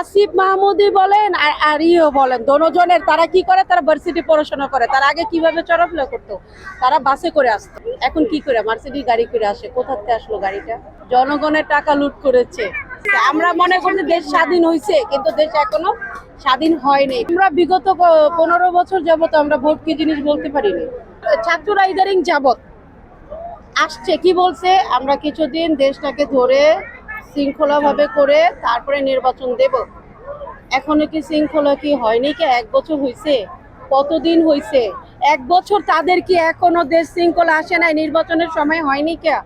আসিফ মাহমুদি বলেন আর আর ইও বলেন, দোনোজনের, তারা কি করে? তারা ভার্সিটি পড়াশোনা করে। তার আগে কীভাবে চলাফেরা করতো? তারা বাসে করে আসতো। এখন কি করে? মার্সিডি গাড়ি করে আসে। কোথা থেকে আসলো গাড়িটা? জনগণের টাকা লুট করেছে। আমরা মনে করি দেশ স্বাধীন হয়েছে কিন্তু দেশ এখনও স্বাধীন হয়নি। আমরা বিগত পনেরো বছর যাবত আমরা ভোট কি জিনিস বলতে পারিনি। ছাত্ররা ইদারিং যাবত। আসছে, কি বলছে? আমরা কিছুদিন দেশটাকে ধরে শৃঙ্খলাভাবে করে তারপরে নির্বাচন দেব। এখনও কি শৃঙ্খলা কি হয়নি কি? এক বছর হয়েছে কতদিন হয়েছে এক বছর তাদের কি এখনও দেশ শৃঙ্খলা আসে নাই? নির্বাচনের সময় হয়নি কে?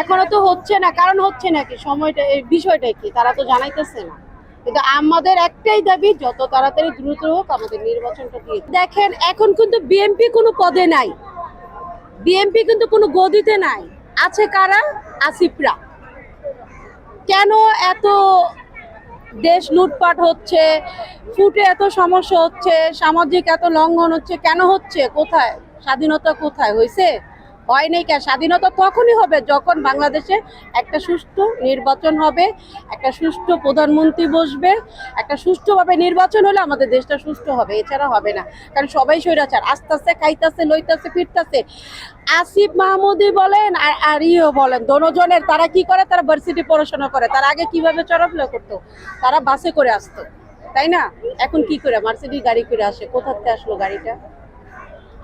এখনও তো হচ্ছে না। কারণ হচ্ছে নাকি সময়টা, এই বিষয়টা কি? তারা তো জানাইতেছে না। কিন্তু আমাদের একটাই দাবি, যত তাড়াতাড়ি দ্রুত হোক আমাদের নির্বাচনটা দিয়ে দেখেন, এখন কিন্তু বিএনপি কোনো পদে নাই। বিএনপি কিন্তু কোনো গদিতে নাই। আছে কারা? আসিফরা। কেন এত দেশ লুটপাট হচ্ছে? ফুটে এত সমস্যা হচ্ছে? সামাজিক এত লঙ্ঘন হচ্ছে? কেন হচ্ছে? কোথায়? স্বাধীনতা কোথায়? হয়েছে হয় নাই কেন? স্বাধীনতা তখনই হবে যখন বাংলাদেশে একটা সুষ্ঠু নির্বাচন হবে, একটা সুষ্ঠু প্রধানমন্ত্রী বসবে, একটা সুষ্ঠুভাবে নির্বাচন হলে আমাদের দেশটা সুষ্ঠু হবে, এছাড়া হবে না। কারণ সবাই স্বৈরাচার আস্তে আস্তে খাইতেছে, লইতেছে, ফিরতেছে। আসিফ মাহমুদি বলেন আর আর ইও বলেন, দোনোজনের, তারা কি করে? তারা ভার্সিটি পড়াশোনা করে। তারা আগে কীভাবে চলাফেরা করতো? তারা বাসে করে আসতো। তাই না? এখন কি করে? মার্সিডি গাড়ি করে আসে। কোথা থেকে আসলো গাড়িটা?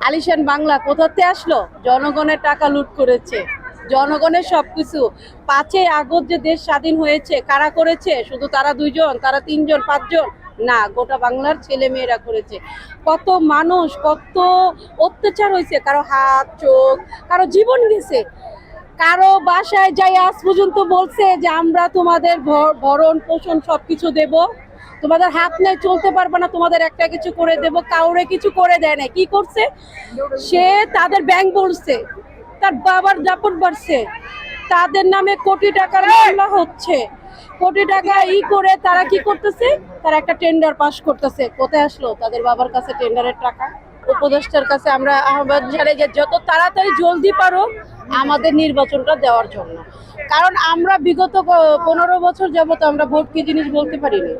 আলিশান বাংলা কোথাতে আসলো? জনগণের টাকা লুট করেছে। জনগণের সবকিছু। পাঁচই আগস্ট যে দেশ স্বাধীন হয়েছে, কারা করেছে? শুধু তারা দুইজন, তারা তিনজন, পাঁচজন? না, গোটা বাংলার ছেলে মেয়েরা করেছে। কত মানুষ, কত অত্যাচার হয়েছে। কারও হাত, চোখ, কারও জীবন গেছে। কারও বাসায় যাই আজ পর্যন্ত বলছে যে আমরা তোমাদের ভর- ভরণ পোষণ সবকিছু দেব। তোমাদের হাত নেই চলতে পারবে না তোমাদের একটা কিছু করে দেব কাউরে কিছু করে দেয় না কি করছে? সে তাদের ব্যাংক বলছে তার বাবার দাপট বাড়ছে তাদের নামে কোটি টাকার মামলা হচ্ছে। কোটি টাকা ই করে তারা কি করতেছে? তারা একটা টেন্ডার পাস করতেছে। কোথায় আসলো? তাদের বাবার কাছে টেন্ডারের টাকা। উপদেষ্টার কাছে আমরা আহ্বান জানাই যে যত তাড়াতাড়ি জলদি পারো আমাদের নির্বাচনটা দেওয়ার জন্য। কারণ আমরা বিগত পনেরো বছর যাবত আমরা ভোট কি জিনিস বলতে পারিনি?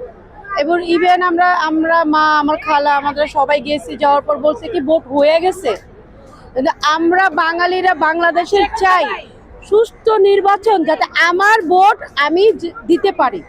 এবং ইভেন আমরা আমরা মা, আমার খালা, আমাদের সবাই গেছি, যাওয়ার পর বলছে কি ভোট হয়ে গেছে। আমরা বাঙালিরা বাংলাদেশের চাই সুস্থ নির্বাচন যাতে আমার ভোট আমি দিতে পারি।